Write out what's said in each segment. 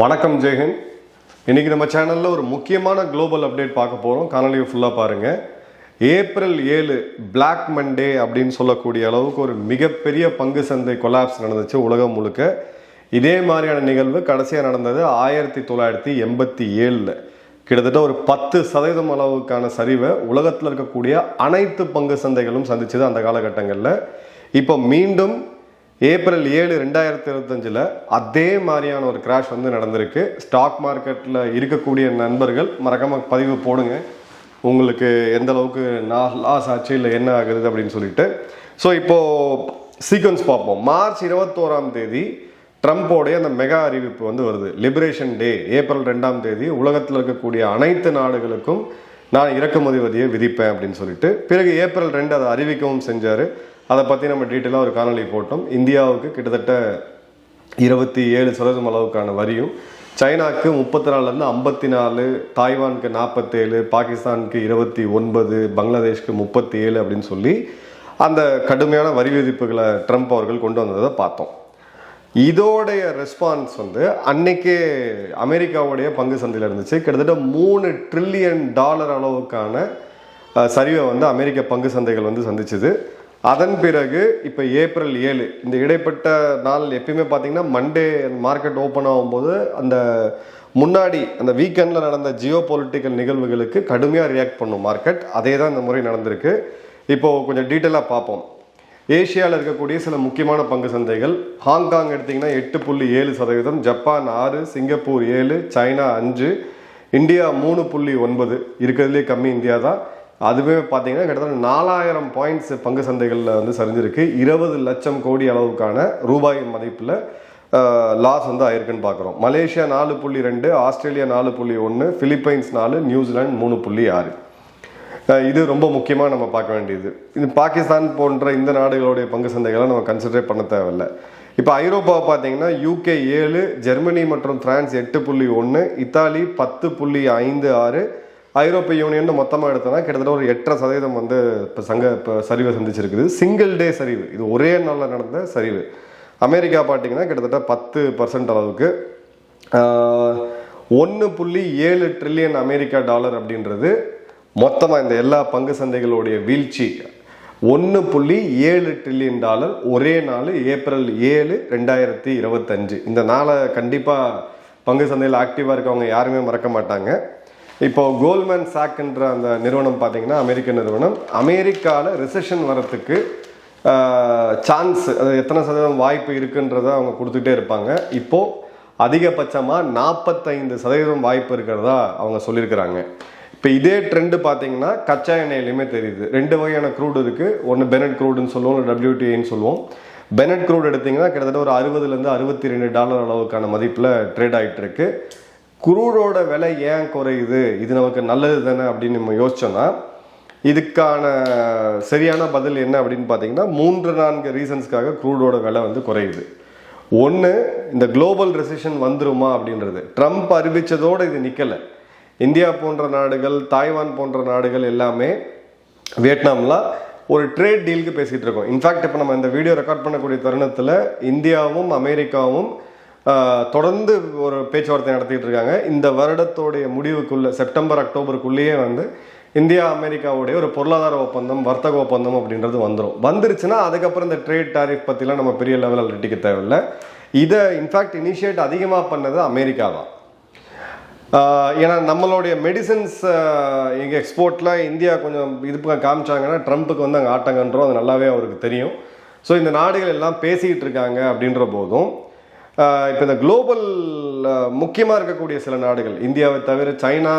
வணக்கம் ஜெயஹிந்த் இன்னைக்கு நம்ம சேனலில் ஒரு முக்கியமான குளோபல் அப்டேட் பார்க்க போகிறோம் காணொலியை ஃபுல்லாக பாருங்கள் ஏப்ரல் ஏழு பிளாக் மண்டே அப்படின்னு சொல்லக்கூடிய அளவுக்கு ஒரு மிகப்பெரிய பங்கு சந்தை கொலாப்ஸ் நடந்துச்சு உலகம் முழுக்க. இதே மாதிரியான நிகழ்வு கடைசியாக நடந்தது ஆயிரத்தி தொள்ளாயிரத்தி எண்பத்தி ஏழில். கிட்டத்தட்ட ஒரு பத்து சதவீதம் அளவுக்கான சரிவை உலகத்தில் இருக்கக்கூடிய அனைத்து பங்கு சந்தைகளும் சந்திச்சது அந்த காலகட்டங்களில். இப்போ மீண்டும் ஏப்ரல் ஏழு ரெண்டாயிரத்தி இருபத்தஞ்சில் அதே மாதிரியான ஒரு கிராஷ் வந்து நடந்திருக்கு. ஸ்டாக் மார்க்கெட்டில் இருக்கக்கூடிய நண்பர்கள் மறக்காமல் பதிவு போடுங்க. உங்களுக்கு எந்த அளவுக்கு லாஸ் ஆச்சு இல்லை என்ன ஆகுது அப்படின்னு சொல்லிட்டு. ஸோ இப்போது சீக்வன்ஸ் பார்ப்போம். மார்ச் இருபத்தோராம் தேதி ட்ரம்ப்போடைய அந்த மெகா அறிவிப்பு வந்து வருது. லிபரேஷன் டே ஏப்ரல் ரெண்டாம் தேதி உலகத்தில் இருக்கக்கூடிய அனைத்து நாடுகளுக்கும் நான் இறக்குமதி வரியை விதிப்பேன் அப்படின்னு சொல்லிட்டு. பிறகு ஏப்ரல் ரெண்டு அதை அறிவிக்கவும் செஞ்சார். அதை பற்றி நம்ம டீட்டெயிலாக ஒரு காணொலி போட்டோம். இந்தியாவுக்கு கிட்டத்தட்ட இருபத்தி ஏழு சதவீதம் அளவுக்கான வரியும் சைனாக்கு முப்பத்தி நாலுலேருந்து ஐம்பத்தி நாலு தாய்வானுக்கு நாற்பத்தேழு பாகிஸ்தானுக்கு இருபத்தி ஒன்பது பங்களாதேஷ்க்கு முப்பத்தி ஏழு அப்படின்னு சொல்லி அந்த கடுமையான வரி விதிப்புகளை ட்ரம்ப் அவர்கள் கொண்டு வந்ததை பார்த்தோம். இதோடைய ரெஸ்பான்ஸ் வந்து அன்னைக்கே அமெரிக்காவுடைய பங்கு சந்தையில் இருந்துச்சு. கிட்டத்தட்ட மூணு ட்ரில்லியன் டாலர் அளவுக்கான சரிவை வந்து அமெரிக்க பங்கு சந்தைகள் வந்து சந்திச்சுது. அதன் பிறகு இப்போ ஏப்ரல் ஏழு இந்த இடைப்பட்ட நாள் எப்பயுமே பார்த்தீங்கன்னா மண்டே மார்க்கெட் ஓப்பன் ஆகும்போது அந்த முன்னாடி அந்த வீக்கெண்டில் நடந்த ஜியோ பொலிட்டிக்கல் நிகழ்வுகளுக்கு கடுமையாக ரியாக்ட் பண்ணும் மார்க்கெட் அதே தான் இந்த முறை நடந்திருக்கு. இப்போது கொஞ்சம் டீட்டெயிலாக பார்ப்போம். ஏஷியாவில் இருக்கக்கூடிய சில முக்கியமான பங்கு சந்தைகள் ஹாங்காங் எடுத்திங்கன்னா எட்டு புள்ளி ஏழு சதவீதம் ஜப்பான் ஆறு சிங்கப்பூர் ஏழு சைனா அஞ்சு இந்தியா மூணு புள்ளி ஒன்பது இருக்கிறதுலே கம்மி இந்தியா தான் அதுவே பார்த்தீங்கன்னா கிட்டத்தட்ட நாலாயிரம் பாயிண்ட்ஸ் பங்கு சந்தைகளில் வந்து சரிஞ்சிருக்கு. இருபது லட்சம் கோடி அளவுக்கான ரூபாய் மதிப்பில் லாஸ் வந்து ஆயிருக்குன்னு பார்க்குறோம் மலேசியா நாலு புள்ளி ரெண்டு ஆஸ்திரேலியா நாலு புள்ளி ஒன்று ஃபிலிப்பைன்ஸ் நாலு நியூசிலாந்து மூணு புள்ளி ஆறு. இது ரொம்ப முக்கியமாக நம்ம பார்க்க வேண்டியது. இது பாகிஸ்தான் போன்ற இந்த நாடுகளுடைய பங்கு சந்தைகளை நம்ம கன்சிடரே பண்ண தேவையில்லை. இப்போ ஐரோப்பாவை பார்த்தீங்கன்னா யூகே ஏழு ஜெர்மனி மற்றும் பிரான்ஸ் எட்டு புள்ளி ஒன்று இத்தாலி பத்து புள்ளி ஐந்து ஆறு ஐரோப்பிய யூனியன் மொத்தமாக எடுத்தோம்னா கிட்டத்தட்ட ஒரு எட்டரை சதவீதம் வந்து இப்போ சங்க இப்போ சரிவை சந்திச்சிருக்குது. சிங்கிள் டே சரிவு. இது ஒரே நாளில் நடந்த சரிவு. அமெரிக்கா பார்த்தீங்கன்னா கிட்டத்தட்ட பத்து பர்சன்ட் அளவுக்கு. ஒன்று புள்ளி ஏழு ட்ரில்லியன் அமெரிக்கா டாலர் அப்படின்றது மொத்தமாக இந்த எல்லா பங்கு சந்தைகளுடைய வீழ்ச்சி. ஒன்று புள்ளி ஏழு ட்ரில்லியன் டாலர் ஒரே நாள் ஏப்ரல் ஏழு ரெண்டாயிரத்தி இருபத்தஞ்சு. இந்த நாளை கண்டிப்பாக பங்கு சந்தையில் ஆக்டிவாக இருக்கவங்க யாருமே மறக்க மாட்டாங்க. இப்போ கோல்மேன் சாக்ன்ற அந்த நிறுவனம் பார்த்தீங்கன்னா அமெரிக்க நிறுவனம். அமெரிக்காவில் ரிசெஷன் வரத்துக்கு சான்ஸ் அது எத்தனை சதவீதம் வாய்ப்பு இருக்குன்றத அவங்க கொடுத்துட்டே இருப்பாங்க. இப்போது அதிகபட்சமாக நாற்பத்தைந்து சதவீதம் வாய்ப்பு இருக்கிறதா அவங்க சொல்லியிருக்கிறாங்க. இப்போ இதே ட்ரெண்டு பார்த்தீங்கன்னா கச்சா எண்ணெயிலையுமே தெரியுது. ரெண்டு வகையான க்ரூட் இருக்குது ஒன்று பெனட் க்ரூடுன்னு சொல்லுவோம் இல்லை டபிள்யூடிஏன்னு சொல்லுவோம். பெனட் க்ரூட் எடுத்திங்கன்னா கிட்டத்தட்ட ஒரு அறுபதுலேருந்து அறுபத்தி ரெண்டு டாலர் அளவுக்கான மதிப்பில் ட்ரேட் ஆகிட்டு இருக்குது குரூடோட விலை ஏன் குறையுது? இது நமக்கு நல்லது தானே அப்படின்னு நம்ம யோசிச்சோம்னா இதுக்கான சரியான பதில் என்ன அப்படின்னு பார்த்தீங்கன்னா மூன்று நான்கு ரீசன்ஸ்க்காக க்ரூடோட விலை வந்து குறையுது. ஒன்று இந்த குளோபல் ரெசிஷன் வந்துருமா அப்படின்றது. ட்ரம்ப் அறிவித்ததோடு இது நிற்கலை இந்தியா போன்ற நாடுகள் தாய்வான் போன்ற நாடுகள் எல்லாமே வியட்நாம்லாம் ஒரு ட்ரேட் டீலுக்கு பேசிகிட்டு இருக்கோம். இன்ஃபேக்ட் இப்போ நம்ம இந்த வீடியோ ரெக்கார்ட் பண்ணக்கூடிய தருணத்தில் இந்தியாவும் அமெரிக்காவும் தொடர்ந்து ஒரு பேச்சுவார்த்தை நடத்திட்டு இருக்காங்க. இந்த வருடத்தோடைய முடிவுக்குள்ளே செப்டம்பர் அக்டோபருக்குள்ளேயே வந்து இந்தியா அமெரிக்காவுடைய ஒரு பொருளாதார ஒப்பந்தம் வர்த்தக ஒப்பந்தம் அப்படின்றது வந்துடும் வந்துருச்சுன்னா அதுக்கப்புறம் இந்த ட்ரேட் டாரிஃப் பற்றிலாம் நம்ம பெரிய லெவலில் ரெட்டிக்க தேவையில்லை. இதை இன்ஃபேக்ட் இனிஷியேட் அதிகமாக பண்ணது அமெரிக்கா தான். ஏன்னா நம்மளுடைய மெடிசன்ஸ் எங்கள் எக்ஸ்போர்ட்டில் இந்தியா கொஞ்சம் இது காமிச்சாங்கன்னா ட்ரம்ப்புக்கு வந்து அங்கே ஆட்டங்கன்றோம். அது நல்லாவே அவருக்கு தெரியும். ஸோ இந்த நாடுகள் எல்லாம் பேசிக்கிட்டு இருக்காங்க அப்படின்ற போதும் இப்போ இந்த குளோபல் முக்கியமாக இருக்கக்கூடிய சில நாடுகள் இந்தியாவை தவிர சைனா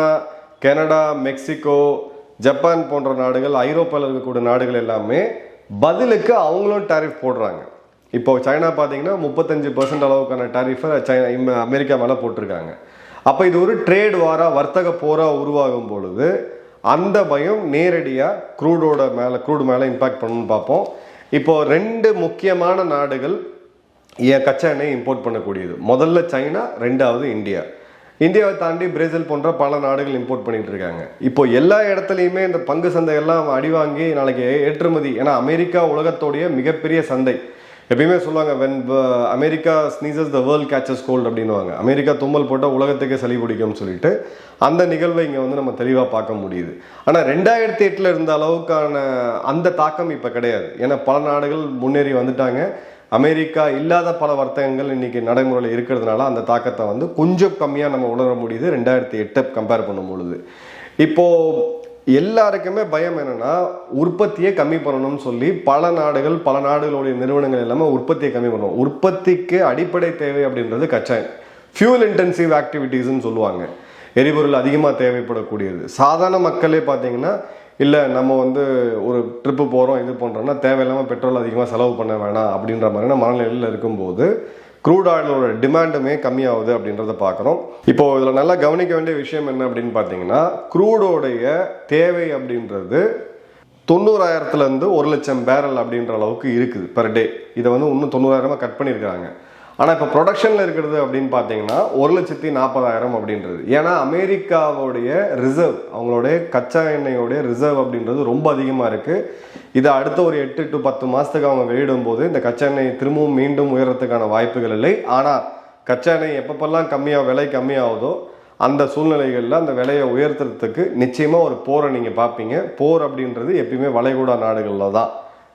கனடா மெக்சிகோ ஜப்பான் போன்ற நாடுகள் ஐரோப்பாவில் இருக்கக்கூடிய நாடுகள் எல்லாமே பதிலுக்கு அவங்களும் டாரிஃப் போடுறாங்க. இப்போ சைனா பார்த்தீங்கன்னா முப்பத்தஞ்சு பர்சன்ட் அளவுக்கான டாரிஃபை சைனா இம்ம- அமெரிக்கா மேலே போட்டிருக்காங்க. அப்போ இது ஒரு ட்ரேட் வாராக வர்த்தக போராக உருவாகும் பொழுது அந்த பயம் நேரடியாக க்ரூடோட மேலே க்ரூடு மேலே இம்பாக்ட் பண்ணணும்னு பார்ப்போம். இப்போ ரெண்டு முக்கியமான நாடுகள் கச்சா எண்ணெய் இம்போர்ட் பண்ணக்கூடியது. முதல்ல சைனா ரெண்டாவது இந்தியா. இந்தியாவை தாண்டி பிரேசில் போன்ற பல நாடுகள் இம்போர்ட் பண்ணிட்டு இருக்காங்க. இப்போ எல்லா இடத்துலையுமே இந்த பங்கு சந்தை எல்லாம் அடிவாங்கி நாளைக்கு ஏற்றுமதி. ஏன்னா அமெரிக்கா உலகத்தோடைய மிகப்பெரிய சந்தை. எப்பயுமே சொல்லுவாங்க when America sneezes the world catches cold அப்படின்னுவாங்க. அமெரிக்கா தும்மல் போட்டால் உலகத்துக்கே சளி பிடிக்கும்னு சொல்லிட்டு அந்த நிகழ்வை இங்கே வந்து நம்ம தெளிவாக பார்க்க முடியுது. ஆனால் ரெண்டாயிரத்தி எட்டில் இருந்த அளவுக்கான அந்த தாக்கம் இப்போ கிடையாது. ஏன்னா பல நாடுகள் முன்னேறி வந்துட்டாங்க. அமெரிக்கா இல்லாத பல வர்த்தகங்கள் இன்றைக்கி நடைமுறையில் இருக்கிறதுனால அந்த தாக்கத்தை வந்து கொஞ்சம் கம்மியாக நம்ம உணர முடியுது. ரெண்டாயிரத்தி எட்டை கம்பேர் பண்ணும் பொழுது. இப்போது எல்லாருக்குமே பயம் என்னென்னா உற்பத்தியை கம்மி பண்ணணும்னு சொல்லி பல நாடுகள் பல நாடுகளுடைய நிறுவனங்கள் எல்லாமே உற்பத்தியை கம்மி பண்ணணும் உற்பத்திக்கு அடிப்படை தேவை அப்படின்றது கச்சா ஃபியூல் இன்டென்சிவ் ஆக்டிவிட்டீஸ்னு சொல்லுவாங்க. எரிபொருள் அதிகமாக தேவைப்படக்கூடியது. சாதாரண மக்களே பார்த்தீங்கன்னா இல்லை நம்ம வந்து ஒரு ட்ரிப்பு போகிறோம் இது பண்ணுறோம்னா தேவையில்லாமல் பெட்ரோல் அதிகமாக செலவு பண்ண வேணாம் அப்படின்ற மாதிரியான மனநிலையில் இருக்கும்போது க்ரூட் ஆயிலோட டிமாண்டுமே கம்மியாகுது அப்படின்றத பார்க்குறோம் இப்போ இதில் நல்லா கவனிக்க வேண்டிய விஷயம் என்ன அப்படின்னு பார்த்தீங்கன்னா க்ரூடோடைய தேவை அப்படின்றது தொண்ணூறாயிரத்துலேருந்து ஒரு லட்சம் பேரல் அப்படின்ற அளவுக்கு இருக்குது பர் டே இதை வந்து இன்னும் தொண்ணூறாயிரமாக கட் பண்ணியிருக்காங்க ஆனால் இப்போ ப்ரொடக்ஷனில் இருக்கிறது அப்படின்னு பார்த்தீங்கன்னா ஒரு லட்சத்தி நாற்பதாயிரம் அப்படின்றது. ஏன்னா அமெரிக்காவுடைய ரிசர்வ் அவங்களுடைய கச்சா எண்ணெயோடைய ரிசர்வ் அப்படின்றது ரொம்ப அதிகமாக இருக்குது இதை அடுத்த ஒரு எட்டு டு பத்து மாதத்துக்கு அவங்க வெளியிடும் போது இந்த கச்சா எண்ணெய் திரும்பவும் மீண்டும் உயரத்துக்கான வாய்ப்புகள் இல்லை. ஆனால் கச்சா எண்ணெய் எப்பப்பெல்லாம் கம்மியாக விலை கம்மியாகுதோ அந்த சூழ்நிலைகளில் அந்த விலையை உயர்த்துறதுக்கு நிச்சயமாக ஒரு போரை நீங்கள் பார்ப்பீங்க. போர் அப்படின்றது எப்பயுமே வளைகுடா நாடுகளில் தான்.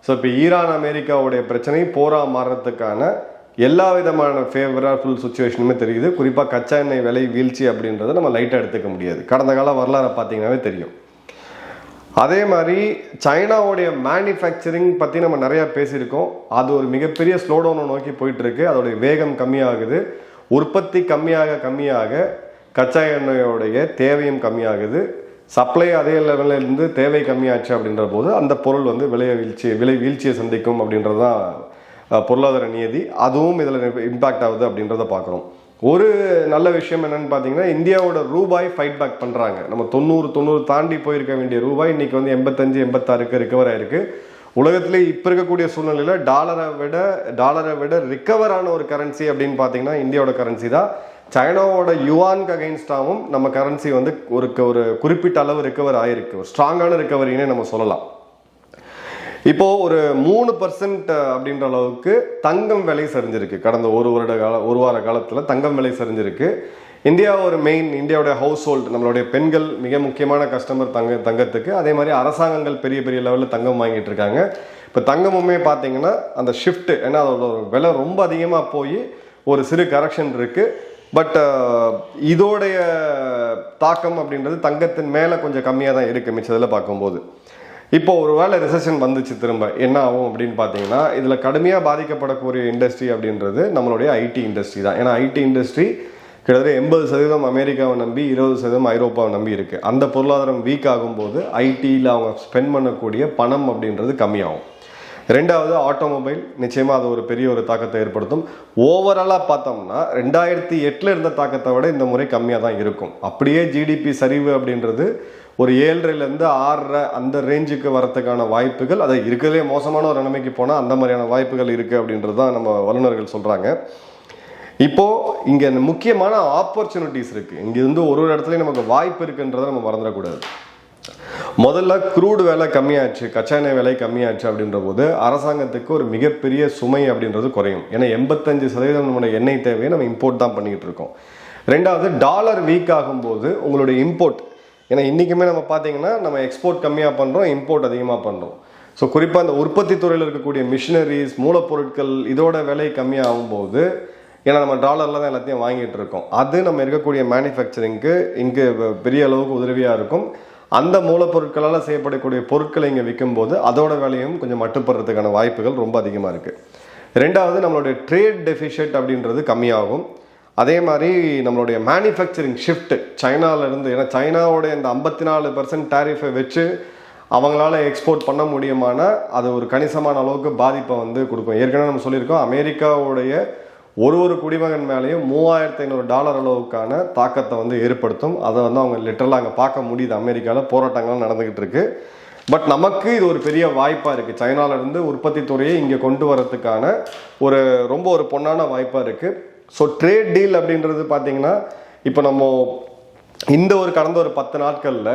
ஸோ இப்போ ஈரான் அமெரிக்காவுடைய பிரச்சனை போராக மாறுறதுக்கான எல்லா விதமான ஃபேவரபுல் சுச்சுவேஷனுமே தெரியுது. குறிப்பாக கச்சா எண்ணெய் விலை வீழ்ச்சி அப்படின்றத நம்ம லைட்டாக எடுத்துக்க முடியாது. கடந்த கால வரலாறை பார்த்தீங்கன்னாவே தெரியும். அதே மாதிரி சைனாவுடைய மேனுஃபேக்சரிங் பற்றி நம்ம நிறையா பேசியிருக்கோம். அது ஒரு மிகப்பெரிய ஸ்லோடவுனை நோக்கி போயிட்டுருக்கு. அதோடைய வேகம் கம்மியாகுது. உற்பத்தி கம்மியாக கம்மியாக கச்சா எண்ணெயோடைய தேவையும் கம்மியாகுது. சப்ளை அதே லெவலில் இருந்து தேவை கம்மியாச்சு அப்படின்ற போது அந்த பொருள் வந்து விலை வீழ்ச்சி விலை வீழ்ச்சியை சந்திக்கும் அப்படின்றது தான் பொருளாதார நியதி அதுவும் இதில் இம்பாக்ட் ஆகுது அப்படின்றத பார்க்குறோம். ஒரு நல்ல விஷயம் என்னன்னு பார்த்தீங்கன்னா இந்தியாவோட ரூபாய் ஃபைட் பேக் பண்ணுறாங்க நம்ம தொண்ணூறு தொண்ணூறு தாண்டி போயிருக்க வேண்டிய ரூபாய் இன்னைக்கு வந்து எண்பத்தஞ்சு எண்பத்தாறுக்கு ரிகவர் ஆயிருக்கு. உலகத்திலே இப்போ இருக்கக்கூடிய சூழ்நிலையில் டாலரை விட டாலரை விட ரிக்கவரான ஆன ஒரு கரன்சி அப்படின்னு பார்த்தீங்கன்னா இந்தியாவோட கரன்சி தான். சைனாவோட யுவான்க்கு அகைன்ஸ்டாகவும் நம்ம கரன்சி வந்து ஒரு ஒரு குறிப்பிட்ட அளவு ரிக்கவர் ஆயிருக்கு. ஒரு ஸ்ட்ராங்கான ரிகவரினே நம்ம சொல்லலாம். இப்போ ஒரு மூணு பர்சன்ட் அப்படின்ற அளவுக்கு தங்கம் விலை சரிஞ்சிருக்கு. கடந்த ஒரு வருட கால ஒரு வார காலத்தில் தங்கம் விலை சரிஞ்சிருக்கு. இந்தியா ஒரு மெயின் இந்தியாவுடைய ஹவுஸ் ஹோல்டு நம்மளுடைய பெண்கள் மிக முக்கியமான கஸ்டமர் தங்க தங்கத்துக்கு. அதே மாதிரி அரசாங்கங்கள் பெரிய பெரிய லெவலில் தங்கம் வாங்கிட்டு இருக்காங்க. இப்போ தங்கமுமே பார்த்தீங்கன்னா அந்த ஷிஃப்ட்டு ஏன்னா அதோட விலை ரொம்ப அதிகமாக போய் ஒரு சிறு கரெக்ஷன் இருக்கு. பட் இதோடைய தாக்கம் அப்படின்றது தங்கத்தின் மேலே கொஞ்சம் கம்மியாக தான் இருக்குது மிச்சத்தில் பார்க்கும்போது. இப்போ ஒரு வேளை ரிசெஷன் வந்துச்சு திரும்ப என்ன ஆகும் அப்படின்னு பார்த்தீங்கன்னா இதில் கடுமையாக பாதிக்கப்படக்கூடிய இண்டஸ்ட்ரி அப்படின்றது நம்மளுடைய ஐடி இண்டஸ்ட்ரி தான். ஏன்னா ஐடி இண்டஸ்ட்ரி கிட்டத்தட்ட எண்பது சதவீதம் அமெரிக்காவை நம்பி இருபது சதவீதம் ஐரோப்பாவை நம்பி இருக்குது அந்த பொருளாதாரம் வீக் ஆகும்போது ஐடியில் அவங்க ஸ்பெண்ட் பண்ணக்கூடிய பணம் அப்படின்றது கம்மியாகும். ரெண்டாவது ஆட்டோமொபைல் நிச்சயமாக அது ஒரு பெரிய ஒரு தாக்கத்தை ஏற்படுத்தும். ஓவராலாக பார்த்தோம்னா ரெண்டாயிரத்தி எட்டில் இருந்த தாக்கத்தை விட இந்த முறை கம்மியாக தான் இருக்கும். அப்படியே ஜிடிபி சரிவு அப்படின்றது ஒரு ஏழரைலேருந்து ஆறரை அந்த ரேஞ்சுக்கு வரத்துக்கான வாய்ப்புகள் அதை இருக்கிறதுலே மோசமான ஒரு நிலைமைக்கு போனால் அந்த மாதிரியான வாய்ப்புகள் இருக்குது அப்படின்றது தான் நம்ம வல்லுநர்கள் சொல்கிறாங்க இப்போது இங்கே முக்கியமான ஆப்பர்ச்சுனிட்டிஸ் இருக்குது இங்கேருந்து ஒரு ஒரு இடத்துலையும் நமக்கு வாய்ப்பு இருக்குன்றதை நம்ம மறந்துடக்கூடாது. முதல்ல க்ரூடு விலை கம்மியாச்சு கச்சா எண்ணெய் விலை கம்மியாச்சு அப்படின்ற போது அரசாங்கத்துக்கு ஒரு மிகப்பெரிய சுமை அப்படின்றது குறையும். ஏன்னா எண்பத்தஞ்சு சதவீதம் நம்மளுடைய எண்ணெய் தேவையை நம்ம இம்போர்ட் தான் பண்ணிக்கிட்டு இருக்கோம். ரெண்டாவது டாலர் வீக் ஆகும்போது உங்களுடைய இம்போர்ட் ஏன்னா இன்றைக்குமே நம்ம பார்த்தீங்கன்னா நம்ம எக்ஸ்போர்ட் கம்மியாக பண்ணுறோம் இம்போர்ட் அதிகமாக பண்ணுறோம் ஸோ குறிப்பாக அந்த உற்பத்தி துறையில் இருக்கக்கூடிய மிஷினரிஸ் மூலப்பொருட்கள் இதோட விலை கம்மியாகும் போது ஏன்னா நம்ம டாலரில் தான் எல்லாத்தையும் வாங்கிட்டு இருக்கோம். அது நம்ம இருக்கக்கூடிய மேனுஃபேக்சரிங்க்கு இங்கே பெரிய அளவுக்கு உதவியாக இருக்கும். அந்த மூலப்பொருட்களால் செய்யப்படக்கூடிய பொருட்களை இங்கே விற்கும்போது அதோட விலையும் கொஞ்சம் மட்டுப்படுறதுக்கான வாய்ப்புகள் ரொம்ப அதிகமாக இருக்குது ரெண்டாவது நம்மளுடைய ட்ரேட் டெஃபிஷியட் அப்படின்றது கம்மியாகும். அதே மாதிரி நம்மளுடைய மேனுஃபேக்சரிங் ஷிஃப்ட் சைனாவிலேருந்து ஏன்னா சைனாவோடைய இந்த ஐம்பத்தி நாலு பர்சன்ட் டேரிஃபை வச்சு அவங்களால எக்ஸ்போர்ட் பண்ண முடியுமானா அது ஒரு கணிசமான அளவுக்கு பாதிப்பை வந்து கொடுக்கும். ஏற்கனவே நம்ம சொல்லியிருக்கோம் அமெரிக்காவுடைய ஒரு ஒரு குடிமகன் மேலேயும் மூவாயிரத்தி ஐநூறு டாலர் அளவுக்கான தாக்கத்தை வந்து ஏற்படுத்தும். அதை வந்து அவங்க லிட்டரலாக அங்கே பார்க்க முடியுது. அமெரிக்காவில் போராட்டங்கள் நடந்துக்கிட்டு இருக்கு. பட் நமக்கு இது ஒரு பெரிய வாய்ப்பாக இருக்குது சைனாவிலேருந்து உற்பத்தி துறையை இங்கே கொண்டு வரதுக்கான ஒரு ரொம்ப ஒரு பொன்னான வாய்ப்பாக இருக்குது ஸோ ட்ரேட் டீல் அப்படின்றது பார்த்தீங்கன்னா இப்போ நம்ம இந்த ஒரு கடந்த ஒரு பத்து நாட்களில்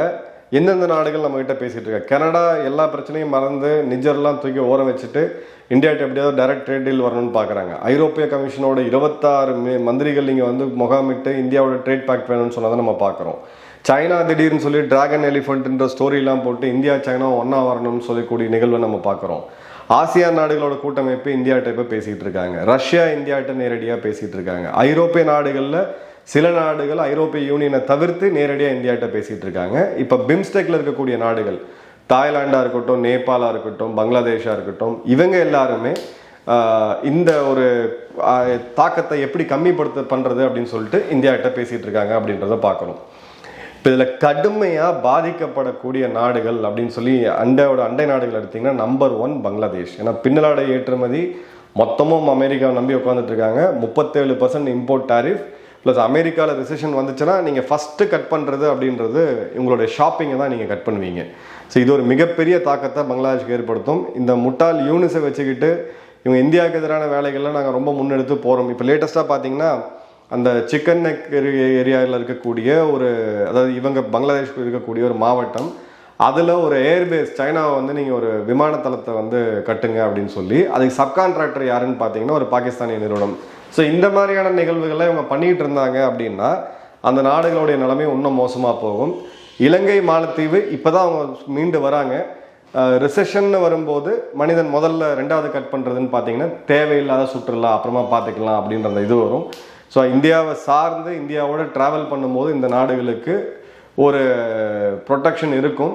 எந்தெந்த நாடுகள் நம்மக்கிட்ட பேசிகிட்டு இருக்காங்க கனடா எல்லா பிரச்சனையும் மறந்து நிஜர்லாம் தூக்கி ஓரம் வச்சுட்டு இந்தியாட்ட எப்படியாவது டைரக்ட் ட்ரேட் டீல் வரணும்னு பார்க்குறாங்க ஐரோப்பிய கமிஷனோட இருபத்தாறு மே- மந்திரிகள் இங்கே வந்து முகாமிட்டு இந்தியாவோட ட்ரேட் பேக்ட் வேணும்னு சொன்னதை நம்ம பார்க்குறோம் சைனா திடீர்னு சொல்லி டிராகன் எலிஃபண்ட்டுன்ற ஸ்டோரிலாம் போட்டு இந்தியா சைனா ஒன்றா வரணும்னு சொல்லக்கூடிய நிகழ்வை நம்ம பார்க்குறோம் ஆசியான் நாடுகளோட கூட்டமைப்பு இந்தியாட்ட இப்போ பேசிகிட்டு இருக்காங்க. ரஷ்யா இந்தியாட்ட நேரடியாக பேசிகிட்டு இருக்காங்க. ஐரோப்பிய நாடுகளில் சில நாடுகள் ஐரோப்பிய யூனியனை தவிர்த்து நேரடியாக இந்தியாட்ட பேசிகிட்டு இருக்காங்க. இப்போ பிம்ஸ்டெக்கில் இருக்கக்கூடிய நாடுகள் தாய்லாண்டாக இருக்கட்டும் நேபாளாக இருக்கட்டும் பங்களாதேஷாக இருக்கட்டும் இவங்க எல்லாருமே இந்த ஒரு தாக்கத்தை எப்படி கம்மிப்படுத்த பண்ணுறது அப்படின்னு சொல்லிட்டு இந்தியாட்ட பேசிகிட்டு இருக்காங்க அப்படின்றத பார்க்கணும். இப்போ இதில் கடுமையாக பாதிக்கப்படக்கூடிய நாடுகள் அப்படின்னு சொல்லி அண்டையோட அண்டை நாடுகள் எடுத்தீங்கன்னா நம்பர் ஒன் பங்களாதேஷ். ஏன்னா பின்னலாடை ஏற்றுமதி மொத்தமும் அமெரிக்காவை நம்பி உட்காந்துட்டு இருக்காங்க. முப்பத்தேழு பர்சன்ட் இம்போர்ட் டாரிஃப் ப்ளஸ் அமெரிக்காவில் ரிசெஷன் வந்துச்சுன்னா நீங்கள் ஃபஸ்ட்டு கட் பண்ணுறது அப்படின்றது உங்களுடைய ஷாப்பிங்கை தான் நீங்கள் கட் பண்ணுவீங்க. ஸோ இது ஒரு மிகப்பெரிய தாக்கத்தை பங்களாதேஷ்க்கு ஏற்படுத்தும். இந்த முட்டாள் யூனிஸை வச்சுக்கிட்டு இவங்க இந்தியாவுக்கு எதிரான வேலைகள்லாம் நாங்கள் ரொம்ப முன்னெடுத்து போகிறோம் இப்போ லேட்டஸ்ட்டாக பார்த்தீங்கன்னா அந்த சிக்கன் நெக் ஏரியாவில் இருக்கக்கூடிய ஒரு அதாவது இவங்க பங்களாதேஷ் இருக்கக்கூடிய ஒரு மாவட்டம். அதில் ஒரு ஏர்பேஸ் சைனாவை வந்து நீங்கள் ஒரு விமானத்தளத்தை வந்து கட்டுங்க அப்படின்னு சொல்லி அதுக்கு சப்கான்ட்ராக்டர் யாருன்னு பார்த்தீங்கன்னா ஒரு பாகிஸ்தானிய நிறுவனம். ஸோ இந்த மாதிரியான நிகழ்வுகளை இவங்க பண்ணிகிட்டு இருந்தாங்க அப்படின்னா அந்த நாடுகளுடைய நிலைமை இன்னும் மோசமாக போகும். இலங்கை மாலத்தீவு இப்போ தான் அவங்க மீண்டு வராங்க. ரிசெஷன் வரும்போது மனிதன் முதல்ல ரெண்டாவது கட் பண்ணுறதுன்னு பார்த்தீங்கன்னா தேவையில்லாத சுற்றுலா அப்புறமா பார்த்துக்கலாம் அப்படின்ற அந்த இது வரும். ஸோ இந்தியாவை சார்ந்து இந்தியாவோட ட்ராவல் பண்ணும்போது இந்த நாடுகளுக்கு ஒரு ப்ரொட்டக்ஷன் இருக்கும்.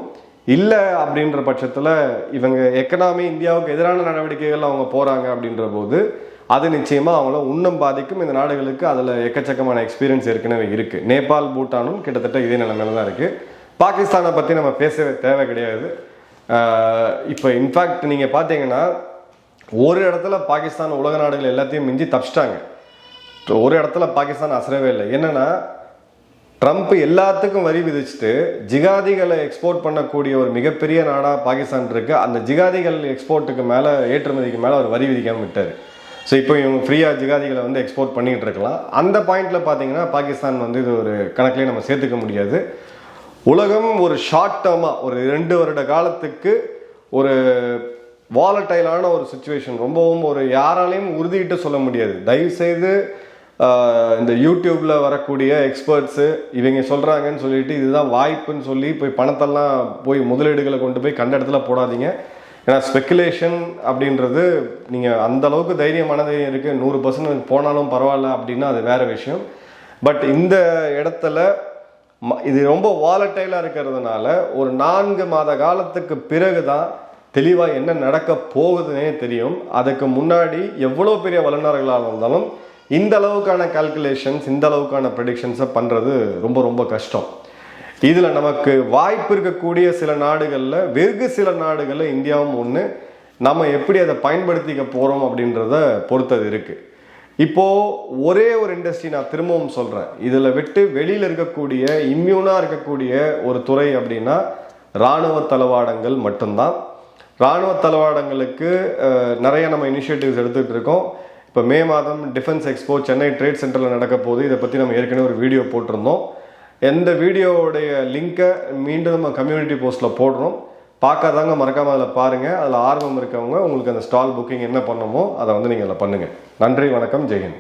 இல்லை அப்படின்ற பட்சத்தில் இவங்க எக்கனாமி இந்தியாவுக்கு எதிரான நடவடிக்கைகள் அவங்க போகிறாங்க அப்படின்ற போது அது நிச்சயமாக அவங்கள இன்னும் பாதிக்கும். இந்த நாடுகளுக்கு அதில் எக்கச்சக்கமான எக்ஸ்பீரியன்ஸ் ஏற்கனவே இருக்குது நேபாள் பூட்டானும் கிட்டத்தட்ட இதே நிலைமையில தான் இருக்குது பாகிஸ்தானை பற்றி நம்ம பேசவே தேவை கிடையாது. இப்போ இன்ஃபேக்ட் நீங்கள் பார்த்தீங்கன்னா ஒரு இடத்துல பாகிஸ்தான் உலக நாடுகள் எல்லாத்தையும் மிஞ்சி தப்பிச்சிட்டாங்க. ஒரு இடத்துல பாகிஸ்தான் அசரவே இல்லை. என்னன்னா ட்ரம்ப் எல்லாத்துக்கும் வரி விதிச்சுட்டு ஜிகாதிகளை எக்ஸ்போர்ட் பண்ணக்கூடிய ஒரு மிகப்பெரிய நாடாக பாகிஸ்தான் இருக்கு. அந்த ஜிகாதிகள் எக்ஸ்போர்ட்டுக்கு மேலே ஏற்றுமதிக்கு மேலே அவர் வரி விதிக்காமல் விட்டார். ஸோ இப்போ இவங்க ஃப்ரீயாக ஜிகாதிகளை வந்து எக்ஸ்போர்ட் பண்ணிட்டு இருக்கலாம். அந்த பாயிண்ட்டில் பார்த்தீங்கன்னா பாகிஸ்தான் வந்து இது ஒரு கணக்கிலே நம்ம சேர்த்துக்க முடியாது. உலகம் ஒரு ஷார்ட் டேர்மாக ஒரு ரெண்டு வருட காலத்துக்கு ஒரு வாலட்டைலான ஒரு சுச்சுவேஷன் ரொம்பவும் ஒரு யாராலையும் உறுதியிட்டு சொல்ல முடியாது. தயவு செய்து இந்த யூடியூப்பில் வரக்கூடிய எக்ஸ்பர்ட்ஸு இவங்க சொல்கிறாங்கன்னு சொல்லிட்டு இதுதான் வாய்ப்புன்னு சொல்லி போய் பணத்தெல்லாம் போய் முதலீடுகளை கொண்டு போய் கண்ட இடத்துல போடாதீங்க. ஏன்னா ஸ்பெக்குலேஷன் அப்படின்றது நீங்கள் அந்த அளவுக்கு தைரியம் மனதைரியம் இருக்குது நூறு பர்சன்ட் போனாலும் பரவாயில்ல அப்படின்னா அது வேறு விஷயம். பட் இந்த இடத்துல ம- இது ரொம்ப வாலட்டைலாக இருக்கிறதுனால ஒரு நான்கு மாத காலத்துக்கு பிறகு தான் தெளிவாக என்ன நடக்க போகுதுன்னே தெரியும். அதுக்கு முன்னாடி எவ்வளோ பெரிய வல்லுநர்களாக இருந்தாலும் இந்த அளவுக்கான கால்குலேஷன்ஸ் இந்த அளவுக்கான ப்ரெடிக்ஷன்ஸை பண்ணுறது ரொம்ப ரொம்ப கஷ்டம். இதில் நமக்கு வாய்ப்பு இருக்கக்கூடிய சில நாடுகளில் வெகு சில நாடுகளில் இந்தியாவும் ஒன்று நம்ம எப்படி அதை பயன்படுத்திக்க போகிறோம் அப்படின்றத பொறுத்தது இருக்குது இப்போது ஒரே ஒரு இண்டஸ்ட்ரி நான் திரும்பவும் சொல்கிறேன் இதில் விட்டு வெளியில் இருக்கக்கூடிய இம்யூனாக இருக்கக்கூடிய ஒரு துறை அப்படின்னா ராணுவ தளவாடங்கள் மட்டும்தான். ராணுவ தளவாடங்களுக்கு நிறைய நம்ம இனிஷியேட்டிவ்ஸ் எடுத்துகிட்டு இருக்கோம். இப்போ மே மாதம் டிஃபென்ஸ் எக்ஸ்போ சென்னை ட்ரேட் சென்டரில் நடக்க போகுது இதை பற்றி நம்ம ஏற்கனவே ஒரு வீடியோ போட்டிருந்தோம். எந்த வீடியோவுடைய லிங்கை மீண்டும் நம்ம கம்யூனிட்டி போஸ்ட்டில் போடுறோம். பார்க்காதாங்க மறக்காம அதில் பாருங்கள் அதில் ஆர்வம் இருக்கவங்க உங்களுக்கு அந்த ஸ்டால் புக்கிங் என்ன பண்ணணுமோ அதை வந்து நீங்கள் அதில் பண்ணுங்கள் நன்றி வணக்கம் ஜெயஹிந்த்